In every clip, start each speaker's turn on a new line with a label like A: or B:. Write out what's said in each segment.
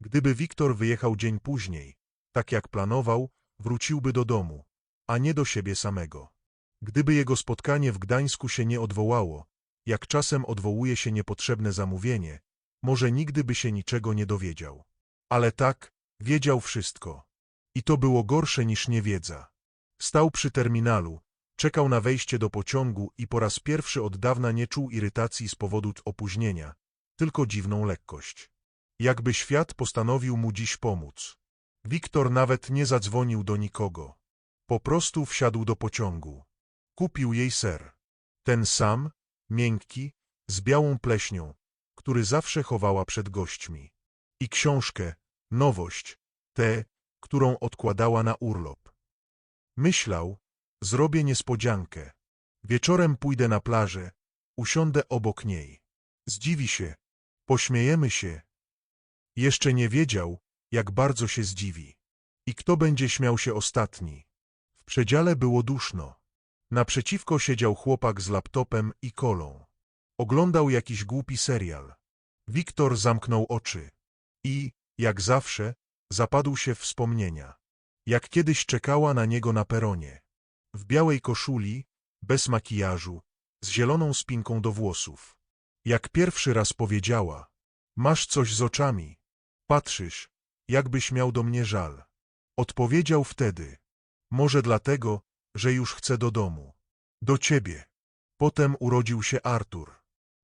A: Gdyby Wiktor wyjechał dzień później, tak jak planował, wróciłby do domu, a nie do siebie samego. Gdyby jego spotkanie w Gdańsku się nie odwołało, jak czasem odwołuje się niepotrzebne zamówienie, może nigdy by się niczego nie dowiedział. Ale tak, wiedział wszystko. I to było gorsze niż niewiedza. Stał przy terminalu, czekał na wejście do pociągu i po raz pierwszy od dawna nie czuł irytacji z powodu opóźnienia, tylko dziwną lekkość. Jakby świat postanowił mu dziś pomóc. Wiktor nawet nie zadzwonił do nikogo. Po prostu wsiadł do pociągu. Kupił jej ser. Ten sam, miękki, z białą pleśnią, który zawsze chowała przed gośćmi. I książkę, nowość, tę, którą odkładała na urlop. Myślał, zrobię niespodziankę. Wieczorem pójdę na plażę, usiądę obok niej. Zdziwi się, pośmiejemy się. Jeszcze nie wiedział, jak bardzo się zdziwi. I kto będzie śmiał się ostatni? W przedziale było duszno. Naprzeciwko siedział chłopak z laptopem i kolą. Oglądał jakiś głupi serial. Wiktor zamknął oczy. I, jak zawsze, zapadł się w wspomnienia. Jak kiedyś czekała na niego na peronie. W białej koszuli, bez makijażu, z zieloną spinką do włosów. Jak pierwszy raz powiedziała, masz coś z oczami. Patrzysz, jakbyś miał do mnie żal. Odpowiedział wtedy, może dlatego, że już chcę do domu. Do ciebie. Potem urodził się Artur.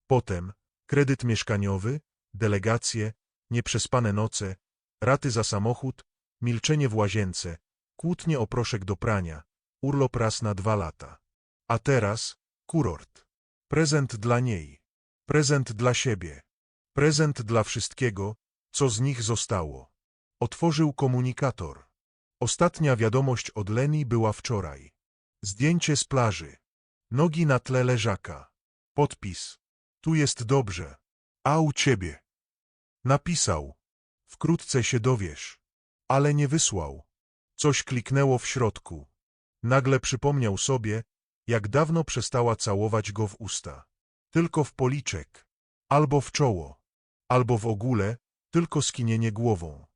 A: Potem kredyt mieszkaniowy, delegacje, nieprzespane noce, raty za samochód, milczenie w łazience, kłótnie o proszek do prania, urlop raz na dwa lata. A teraz kurort. Prezent dla niej. Prezent dla siebie. Prezent dla wszystkiego, co z nich zostało. Otworzył komunikator. Ostatnia wiadomość od Leni była wczoraj. Zdjęcie z plaży. Nogi na tle leżaka. Podpis. Tu jest dobrze. A u ciebie? Napisał. Wkrótce się dowiesz. Ale nie wysłał. Coś kliknęło w środku. Nagle przypomniał sobie, jak dawno przestała całować go w usta. Tylko w policzek. Albo w czoło. Albo w ogóle, tylko skinienie głową.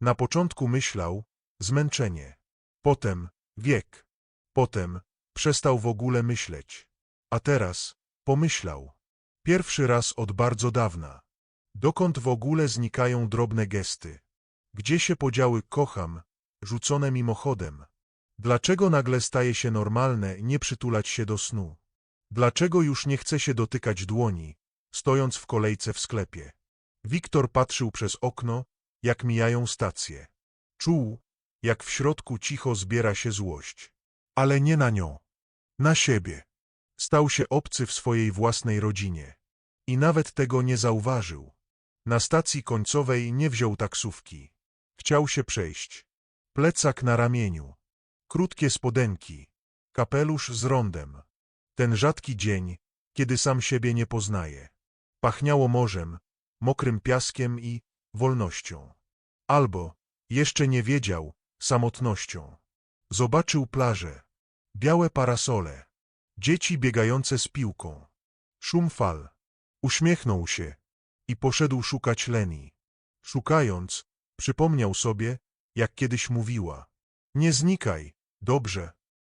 A: Na początku myślał, zmęczenie. Potem, wiek. Potem, przestał w ogóle myśleć. A teraz, pomyślał. Pierwszy raz od bardzo dawna. Dokąd w ogóle znikają drobne gesty? Gdzie się podziały kocham, rzucone mimochodem? Dlaczego nagle staje się normalne nie przytulać się do snu? Dlaczego już nie chce się dotykać dłoni, stojąc w kolejce w sklepie? Wiktor patrzył przez okno, jak mijają stacje. Czuł, jak w środku cicho zbiera się złość. Ale nie na nią. Na siebie. Stał się obcy w swojej własnej rodzinie. I nawet tego nie zauważył. Na stacji końcowej nie wziął taksówki. Chciał się przejść. Plecak na ramieniu. Krótkie spodenki. Kapelusz z rondem. Ten rzadki dzień, kiedy sam siebie nie poznaje. Pachniało morzem, mokrym piaskiem i wolnością. Albo, jeszcze nie wiedział, samotnością. Zobaczył plażę. Białe parasole. Dzieci biegające z piłką. Szum fal. Uśmiechnął się i poszedł szukać Leni. Szukając, przypomniał sobie, jak kiedyś mówiła. Nie znikaj, dobrze.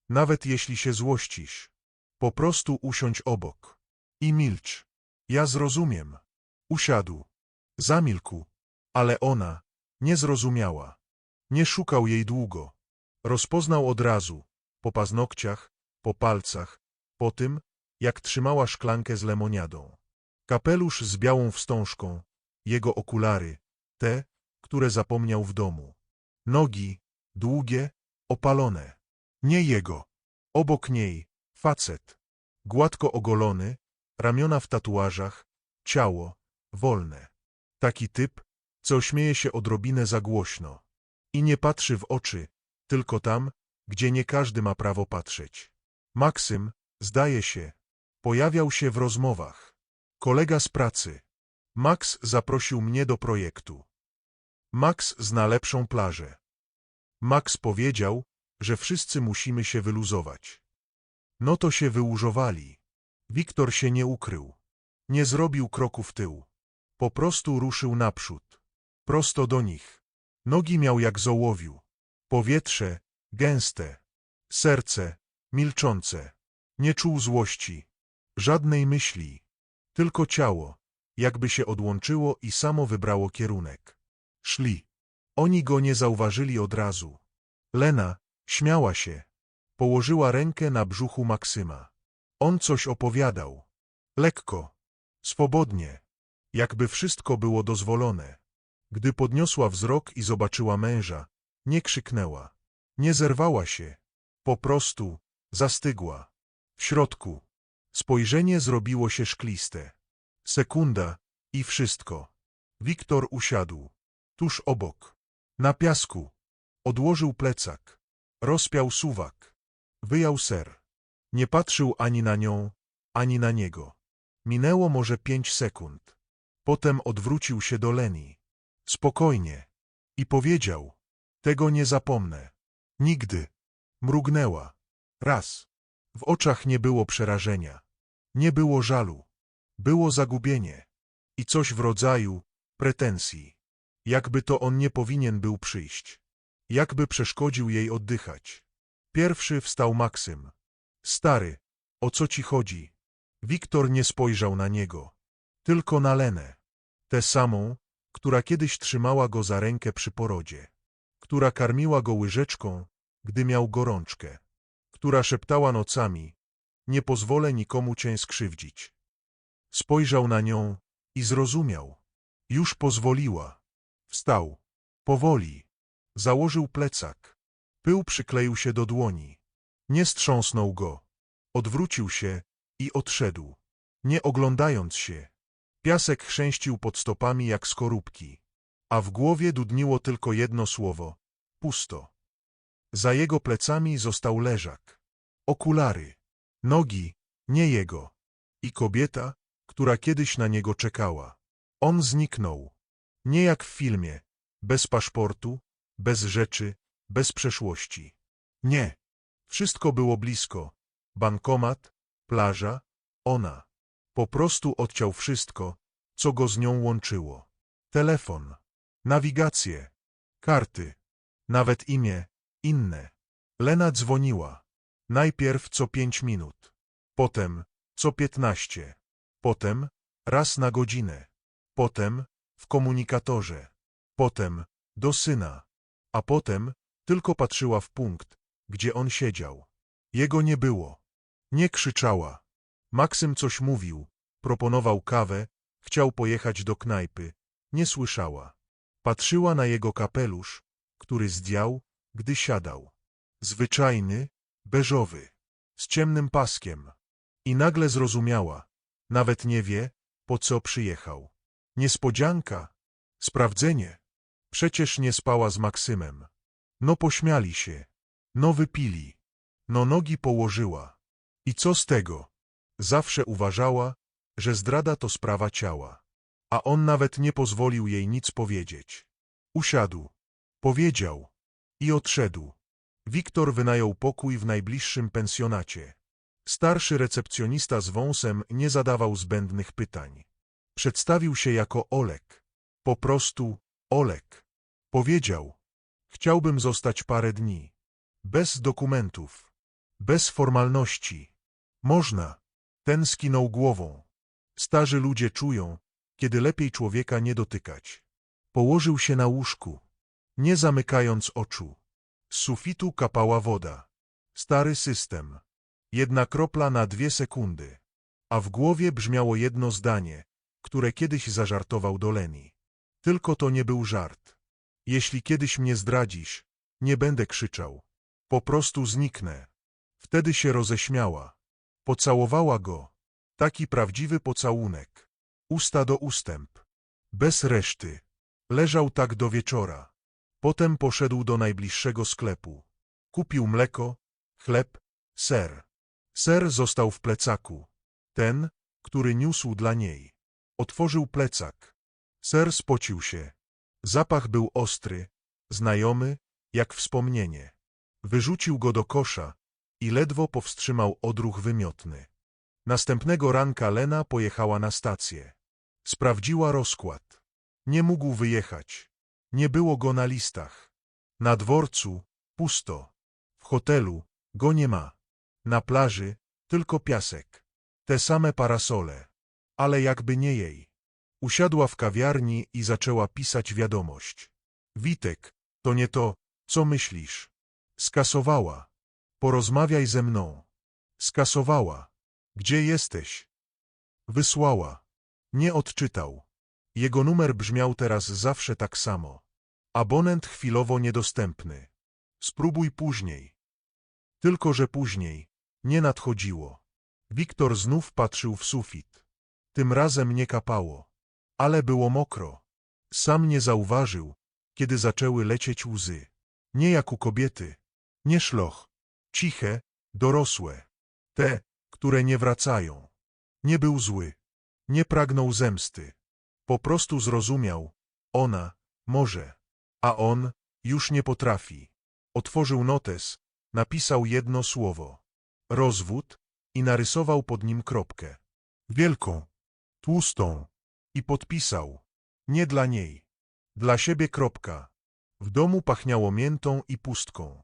A: Nawet jeśli się złościsz. Po prostu usiądź obok. I milcz. Ja zrozumiem. Usiadł. Zamilkł. Ale ona nie zrozumiała. Nie szukał jej długo. Rozpoznał od razu. Po paznokciach, po palcach, po tym, jak trzymała szklankę z lemoniadą. Kapelusz z białą wstążką, jego okulary, te, które zapomniał w domu. Nogi, długie, opalone. Nie jego. Obok niej, facet. Gładko ogolony, ramiona w tatuażach, ciało, wolne. Taki typ, co śmieje się odrobinę za głośno. I nie patrzy w oczy, tylko tam, gdzie nie każdy ma prawo patrzeć. Maksym, zdaje się, pojawiał się w rozmowach. Kolega z pracy. Max zaprosił mnie do projektu. Max zna lepszą plażę. Max powiedział, że wszyscy musimy się wyluzować. No to się wyłużowali. Wiktor się nie ukrył. Nie zrobił kroku w tył. Po prostu ruszył naprzód. Prosto do nich. Nogi miał jak z ołowiu. Powietrze gęste. Serce milczące. Nie czuł złości. Żadnej myśli. Tylko ciało, jakby się odłączyło i samo wybrało kierunek. Szli. Oni go nie zauważyli od razu. Lena śmiała się. Położyła rękę na brzuchu Maksyma. On coś opowiadał. Lekko. Swobodnie. Jakby wszystko było dozwolone. Gdy podniosła wzrok i zobaczyła męża, nie krzyknęła. Nie zerwała się. Po prostu zastygła. W środku. Spojrzenie zrobiło się szkliste. Sekunda i wszystko. Wiktor usiadł. Tuż obok. Na piasku. Odłożył plecak. Rozpiał suwak. Wyjął ser. Nie patrzył ani na nią, ani na niego. Minęło może pięć sekund. Potem odwrócił się do Leni. Spokojnie. I powiedział. Tego nie zapomnę. Nigdy. Mrugnęła. Raz. W oczach nie było przerażenia. Nie było żalu. Było zagubienie. I coś w rodzaju pretensji. Jakby to on nie powinien był przyjść. Jakby przeszkodził jej oddychać. Pierwszy wstał Maksym. Stary, o co ci chodzi? Wiktor nie spojrzał na niego. Tylko na Lenę. Tę samą, która kiedyś trzymała go za rękę przy porodzie. Która karmiła go łyżeczką, gdy miał gorączkę. Która szeptała nocami, nie pozwolę nikomu cię skrzywdzić. Spojrzał na nią i zrozumiał. Już pozwoliła. Wstał. Powoli. Założył plecak. Pył przykleił się do dłoni. Nie strząsnął go. Odwrócił się i odszedł. Nie oglądając się. Piasek chrzęścił pod stopami jak skorupki. A w głowie dudniło tylko jedno słowo. Pusto. Za jego plecami został leżak. Okulary. Nogi, nie jego. I kobieta, która kiedyś na niego czekała. On zniknął. Nie jak w filmie. Bez paszportu, bez rzeczy, bez przeszłości. Nie. Wszystko było blisko. Bankomat, plaża, ona. Po prostu odciął wszystko, co go z nią łączyło. Telefon, nawigację, karty, nawet imię, inne. Lena dzwoniła. Najpierw co pięć minut. Potem co piętnaście. Potem raz na godzinę. Potem w komunikatorze. Potem do syna. A potem tylko patrzyła w punkt, gdzie on siedział. Jego nie było. Nie krzyczała. Maksym coś mówił, proponował kawę, chciał pojechać do knajpy. Nie słyszała. Patrzyła na jego kapelusz, który zdjął, gdy siadał. Zwyczajny, beżowy, z ciemnym paskiem. I nagle zrozumiała. Nawet nie wie, po co przyjechał. Niespodzianka. Sprawdzenie. Przecież nie spała z Maksymem. No pośmiali się. No wypili. No nogi położyła. I co z tego? Zawsze uważała, że zdrada to sprawa ciała. A on nawet nie pozwolił jej nic powiedzieć. Usiadł. Powiedział. I odszedł. Wiktor wynajął pokój w najbliższym pensjonacie. Starszy recepcjonista z wąsem nie zadawał zbędnych pytań. Przedstawił się jako Olek. Po prostu Olek. Powiedział. Chciałbym zostać parę dni. Bez dokumentów. Bez formalności. Można. Ten skinął głową. Starzy ludzie czują, kiedy lepiej człowieka nie dotykać. Położył się na łóżku, nie zamykając oczu. Z sufitu kapała woda. Stary system. Jedna kropla na dwie sekundy. A w głowie brzmiało jedno zdanie, które kiedyś zażartował do Leni. Tylko to nie był żart. Jeśli kiedyś mnie zdradzisz, nie będę krzyczał. Po prostu zniknę. Wtedy się roześmiała. Pocałowała go. Taki prawdziwy pocałunek. Usta do ustęp. Bez reszty. Leżał tak do wieczora. Potem poszedł do najbliższego sklepu. Kupił mleko, chleb, ser. Ser został w plecaku. Ten, który niósł dla niej. Otworzył plecak. Ser spocił się. Zapach był ostry, znajomy, jak wspomnienie. Wyrzucił go do kosza i ledwo powstrzymał odruch wymiotny. Następnego ranka Lena pojechała na stację. Sprawdziła rozkład. Nie mógł wyjechać. Nie było go na listach. Na dworcu pusto. W hotelu go nie ma. Na plaży tylko piasek. Te same parasole. Ale jakby nie jej. Usiadła w kawiarni i zaczęła pisać wiadomość. Witek, to nie to, co myślisz. Skasowała. Porozmawiaj ze mną. Skasowała. Gdzie jesteś? Wysłała. Nie odczytał. Jego numer brzmiał teraz zawsze tak samo. Abonent chwilowo niedostępny. Spróbuj później. Tylko, że później nie nadchodziło. Wiktor znów patrzył w sufit. Tym razem nie kapało. Ale było mokro. Sam nie zauważył, kiedy zaczęły lecieć łzy. Nie jak u kobiety. Nie szloch. Ciche, dorosłe. Te, które nie wracają. Nie był zły. Nie pragnął zemsty. Po prostu zrozumiał. Ona, może. A on, już nie potrafi. Otworzył notes, napisał jedno słowo. Rozwód i narysował pod nim kropkę. Wielką, tłustą. I podpisał. Nie dla niej. Dla siebie kropka. W domu pachniało miętą i pustką.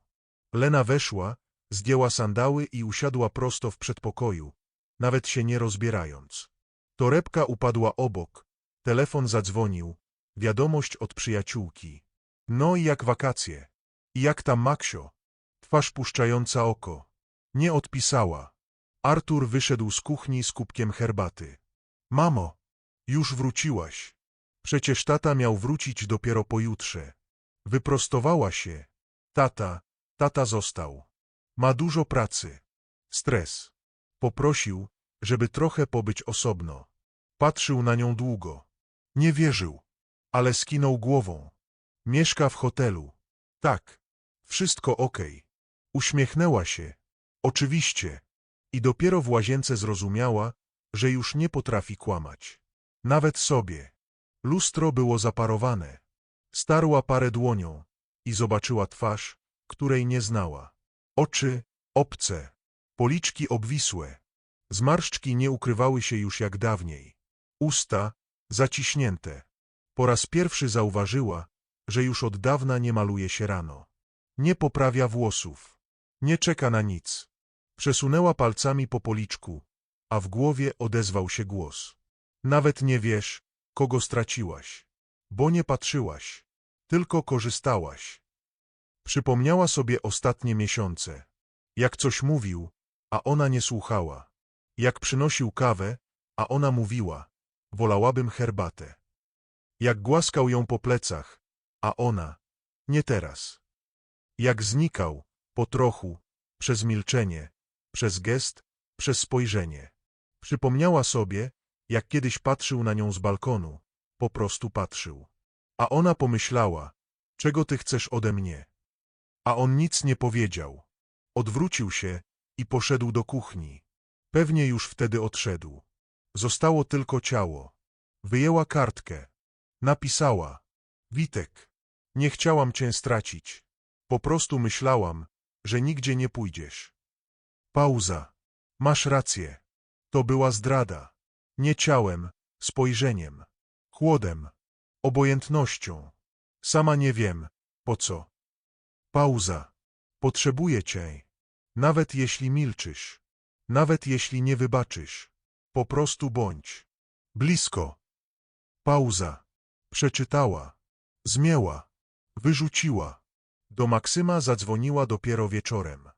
A: Lena weszła, zdjęła sandały i usiadła prosto w przedpokoju, nawet się nie rozbierając. Torebka upadła obok, telefon zadzwonił, wiadomość od przyjaciółki. No i jak wakacje? I jak tam Maksio? Twarz puszczająca oko. Nie odpisała. Artur wyszedł z kuchni z kubkiem herbaty. Mamo, już wróciłaś. Przecież tata miał wrócić dopiero pojutrze. Wyprostowała się. Tata, tata został. Ma dużo pracy. Stres. Poprosił, żeby trochę pobyć osobno. Patrzył na nią długo. Nie wierzył, ale skinął głową. Mieszka w hotelu. Tak. Wszystko okej. Uśmiechnęła się. Oczywiście. I dopiero w łazience zrozumiała, że już nie potrafi kłamać. Nawet sobie. Lustro było zaparowane. Starła parę dłonią i zobaczyła twarz, której nie znała. Oczy obce, policzki obwisłe. Zmarszczki nie ukrywały się już jak dawniej. Usta zaciśnięte. Po raz pierwszy zauważyła, że już od dawna nie maluje się rano. Nie poprawia włosów. Nie czeka na nic. Przesunęła palcami po policzku, a w głowie odezwał się głos. Nawet nie wiesz, kogo straciłaś. Bo nie patrzyłaś. Tylko korzystałaś. Przypomniała sobie ostatnie miesiące. Jak coś mówił, a ona nie słuchała. Jak przynosił kawę, a ona mówiła. Wolałabym herbatę. Jak głaskał ją po plecach, a ona. Nie teraz. Jak znikał, po trochu, przez milczenie, przez gest, przez spojrzenie. Przypomniała sobie, jak kiedyś patrzył na nią z balkonu. Po prostu patrzył. A ona pomyślała, czego ty chcesz ode mnie? A on nic nie powiedział. Odwrócił się i poszedł do kuchni. Pewnie już wtedy odszedł. Zostało tylko ciało. Wyjęła kartkę. Napisała. Witek, nie chciałam cię stracić. Po prostu myślałam, że nigdzie nie pójdziesz. Pauza. Masz rację. To była zdrada. Nie ciałem, spojrzeniem, chłodem, obojętnością. Sama nie wiem, po co. Pauza. Potrzebuję cię. Nawet jeśli milczysz. Nawet jeśli nie wybaczysz. Po prostu bądź. Blisko. Pauza. Przeczytała. Zmięła. Wyrzuciła. Do Maksyma zadzwoniła dopiero wieczorem.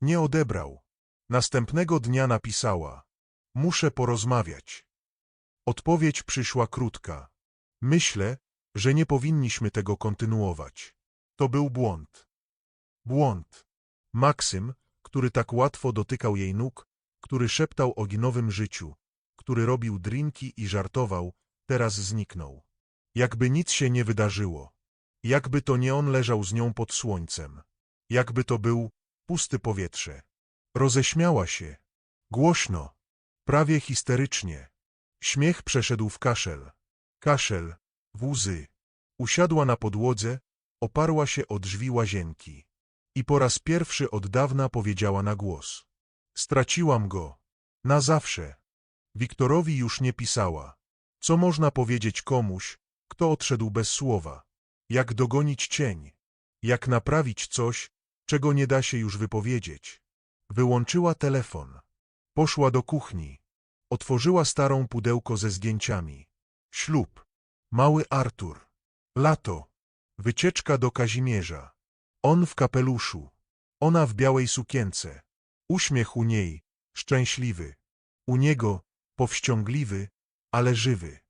A: Nie odebrał. Następnego dnia napisała. Muszę porozmawiać. Odpowiedź przyszła krótka. Myślę, że nie powinniśmy tego kontynuować. To był błąd. Błąd. Maksym, który tak łatwo dotykał jej nóg, który szeptał o ginowym życiu, który robił drinki i żartował, teraz zniknął. Jakby nic się nie wydarzyło. Jakby to nie on leżał z nią pod słońcem. Jakby to był pusty powietrze. Roześmiała się. Głośno. Prawie histerycznie. Śmiech przeszedł w kaszel. Kaszel, w łzy. Usiadła na podłodze, oparła się o drzwi łazienki. I po raz pierwszy od dawna powiedziała na głos. Straciłam go. Na zawsze. Wiktorowi już nie pisała. Co można powiedzieć komuś, kto odszedł bez słowa? Jak dogonić cień. Jak naprawić coś, czego nie da się już wypowiedzieć. Wyłączyła telefon. Poszła do kuchni. Otworzyła starą pudełko ze zdjęciami. Ślub. Mały Artur. Lato. Wycieczka do Kazimierza. On w kapeluszu. Ona w białej sukience. Uśmiech u niej, szczęśliwy. U niego, powściągliwy, ale żywy.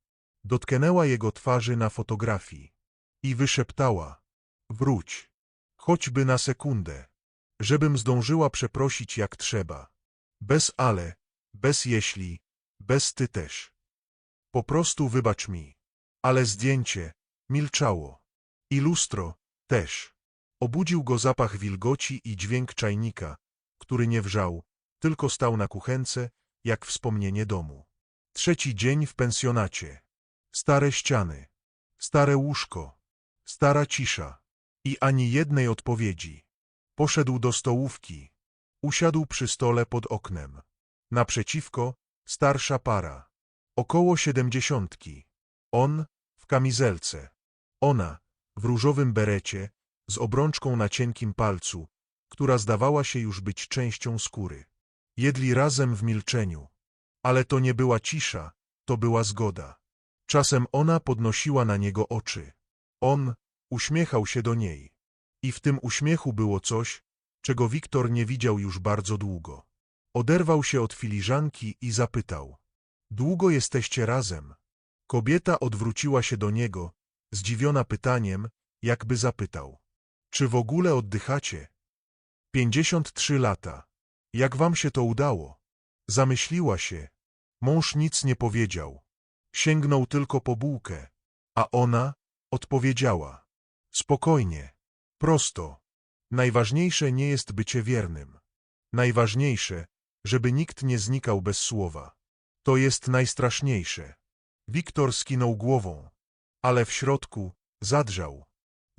A: Dotknęła jego twarzy na fotografii. I wyszeptała. Wróć. Choćby na sekundę. Żebym zdążyła przeprosić jak trzeba. Bez ale, bez jeśli, bez ty też. Po prostu wybacz mi. Ale zdjęcie milczało. I lustro też. Obudził go zapach wilgoci i dźwięk czajnika, który nie wrzał, tylko stał na kuchence, jak wspomnienie domu. Trzeci dzień w pensjonacie. Stare ściany, stare łóżko, stara cisza i ani jednej odpowiedzi. Poszedł do stołówki. Usiadł przy stole pod oknem. Naprzeciwko starsza para. Około siedemdziesiątki. On w kamizelce. Ona w różowym berecie z obrączką na cienkim palcu, która zdawała się już być częścią skóry. Jedli razem w milczeniu. Ale to nie była cisza, to była zgoda. Czasem ona podnosiła na niego oczy. On uśmiechał się do niej. I w tym uśmiechu było coś, czego Wiktor nie widział już bardzo długo. Oderwał się od filiżanki i zapytał. Długo jesteście razem? Kobieta odwróciła się do niego, zdziwiona pytaniem, jakby zapytał. Czy w ogóle oddychacie? Pięćdziesiąt trzy lata. Jak wam się to udało? Zamyśliła się. Mąż nic nie powiedział. Sięgnął tylko po bułkę. A ona odpowiedziała. Spokojnie. Prosto. Najważniejsze nie jest bycie wiernym. Najważniejsze, żeby nikt nie znikał bez słowa. To jest najstraszniejsze. Wiktor skinął głową, ale w środku zadrżał.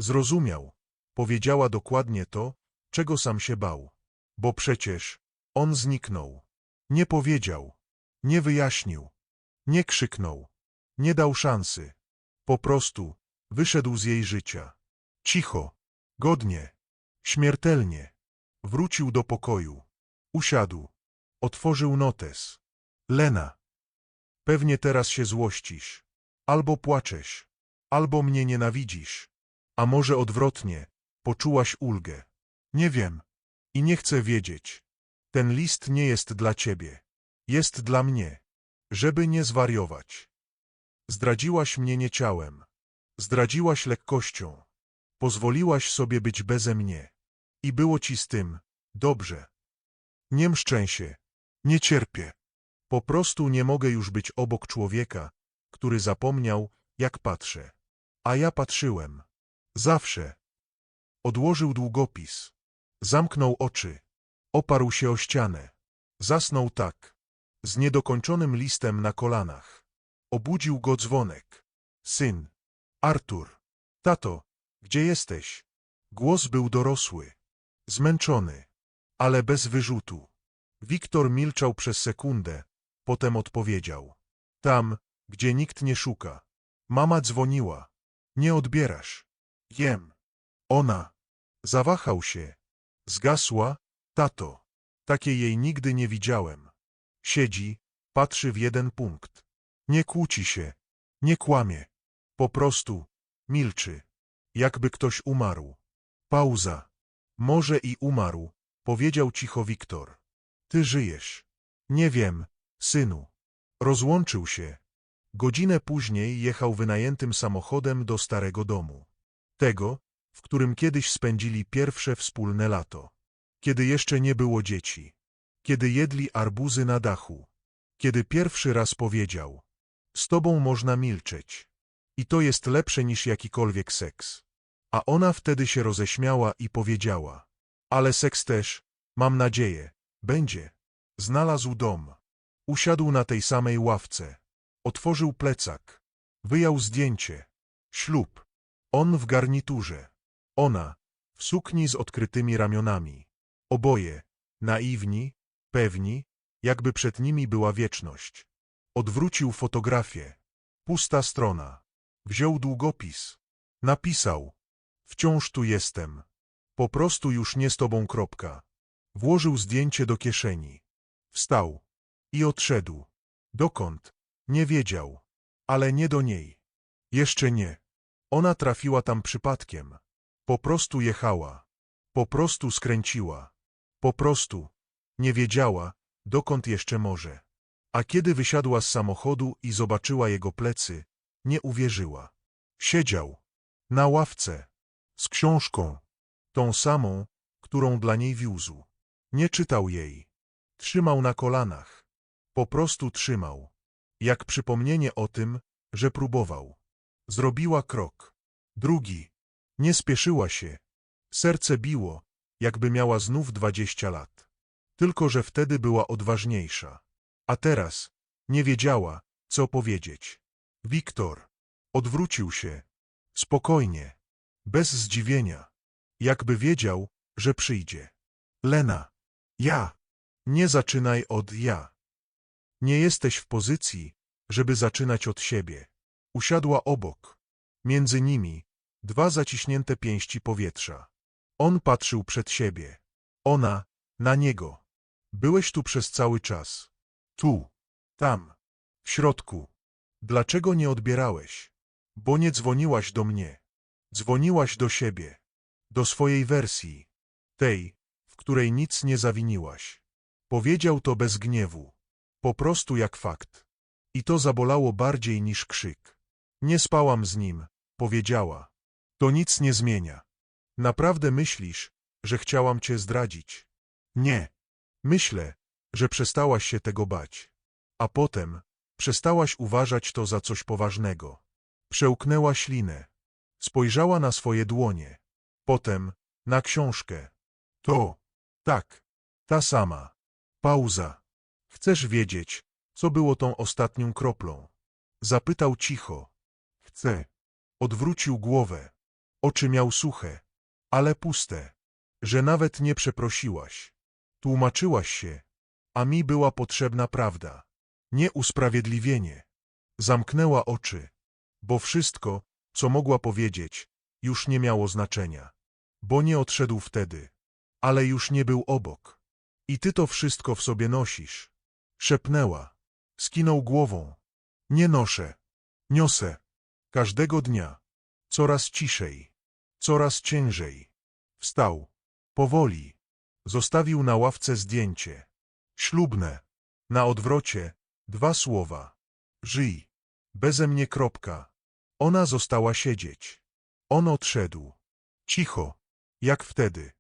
A: Zrozumiał. Powiedziała dokładnie to, czego sam się bał. Bo przecież on zniknął. Nie powiedział. Nie wyjaśnił. Nie krzyknął. Nie dał szansy. Po prostu wyszedł z jej życia. Cicho, godnie, śmiertelnie. Wrócił do pokoju. Usiadł. Otworzył notes. Lena. Pewnie teraz się złościsz. Albo płaczesz. Albo mnie nienawidzisz. A może odwrotnie, poczułaś ulgę. Nie wiem. I nie chcę wiedzieć. Ten list nie jest dla ciebie. Jest dla mnie. Żeby nie zwariować. Zdradziłaś mnie nie ciałem. Zdradziłaś lekkością. Pozwoliłaś sobie być beze mnie. I było ci z tym dobrze. Nie mszczę się. Nie cierpię. Po prostu nie mogę już być obok człowieka, który zapomniał, jak patrzę. A ja patrzyłem. Zawsze. Odłożył długopis. Zamknął oczy. Oparł się o ścianę. Zasnął tak. Z niedokończonym listem na kolanach. Obudził go dzwonek. Syn. Artur. Tato, gdzie jesteś? Głos był dorosły. Zmęczony. Ale bez wyrzutu. Wiktor milczał przez sekundę. Potem odpowiedział. Tam, gdzie nikt nie szuka. Mama dzwoniła. Nie odbierasz. Jem. Ona. Zawahał się. Zgasła. Tato. Takiej jej nigdy nie widziałem. Siedzi, patrzy w jeden punkt. Nie kłóci się. Nie kłamie. Po prostu milczy. Jakby ktoś umarł. Pauza. Może i umarł, powiedział cicho Wiktor. Ty żyjesz. Nie wiem, synu. Rozłączył się. Godzinę później jechał wynajętym samochodem do starego domu. Tego, w którym kiedyś spędzili pierwsze wspólne lato. Kiedy jeszcze nie było dzieci. Kiedy jedli arbuzy na dachu. Kiedy pierwszy raz powiedział. Z tobą można milczeć. I to jest lepsze niż jakikolwiek seks. A ona wtedy się roześmiała i powiedziała. Ale seks też, mam nadzieję, będzie. Znalazł dom. Usiadł na tej samej ławce. Otworzył plecak. Wyjął zdjęcie. Ślub. On w garniturze. Ona w sukni z odkrytymi ramionami. Oboje naiwni, pewni, jakby przed nimi była wieczność. Odwrócił fotografię. Pusta strona. Wziął długopis. Napisał. Wciąż tu jestem. Po prostu już nie z tobą kropka. Włożył zdjęcie do kieszeni. Wstał. I odszedł. Dokąd? Nie wiedział. Ale nie do niej. Jeszcze nie. Ona trafiła tam przypadkiem. Po prostu jechała. Po prostu skręciła. Po prostu. Nie wiedziała, dokąd jeszcze może. A kiedy wysiadła z samochodu i zobaczyła jego plecy, nie uwierzyła. Siedział. Na ławce. Z książką. Tą samą, którą dla niej wiózł. Nie czytał jej. Trzymał na kolanach. Po prostu trzymał. Jak przypomnienie o tym, że próbował. Zrobiła krok. Drugi. Nie spieszyła się. Serce biło, jakby miała znów dwadzieścia lat. Tylko, że wtedy była odważniejsza. A teraz nie wiedziała, co powiedzieć. Wiktor odwrócił się. Spokojnie. Bez zdziwienia. Jakby wiedział, że przyjdzie. Lena. Ja. Nie zaczynaj od ja. Nie jesteś w pozycji, żeby zaczynać od siebie. Usiadła obok. Między nimi dwa zaciśnięte pięści powietrza. On patrzył przed siebie. Ona na niego. Byłeś tu przez cały czas. Tu. Tam. W środku. Dlaczego nie odbierałeś? Bo nie dzwoniłaś do mnie. Dzwoniłaś do siebie. Do swojej wersji. Tej, w której nic nie zawiniłaś. Powiedział to bez gniewu. Po prostu jak fakt. I to zabolało bardziej niż krzyk. Nie spałam z nim, powiedziała. To nic nie zmienia. Naprawdę myślisz, że chciałam cię zdradzić? Nie. Myślę, że przestałaś się tego bać. A potem przestałaś uważać to za coś poważnego. Przełknęła ślinę. Spojrzała na swoje dłonie. Potem na książkę. To. Tak. Ta sama. Pauza. Chcesz wiedzieć, co było tą ostatnią kroplą? Zapytał cicho. Chcę. Odwrócił głowę. Oczy miał suche, ale puste. Że nawet nie przeprosiłaś. Tłumaczyłaś się, a mi była potrzebna prawda. Nie usprawiedliwienie. Zamknęła oczy, bo wszystko, co mogła powiedzieć, już nie miało znaczenia. Bo nie odszedł wtedy, ale już nie był obok. I ty to wszystko w sobie nosisz. Szepnęła. Skinął głową. Nie noszę. Niosę. Każdego dnia. Coraz ciszej. Coraz ciężej. Wstał. Powoli. Zostawił na ławce zdjęcie. Ślubne. Na odwrocie dwa słowa. Żyj. Beze mnie kropka. Ona została siedzieć. On odszedł. Cicho. Jak wtedy.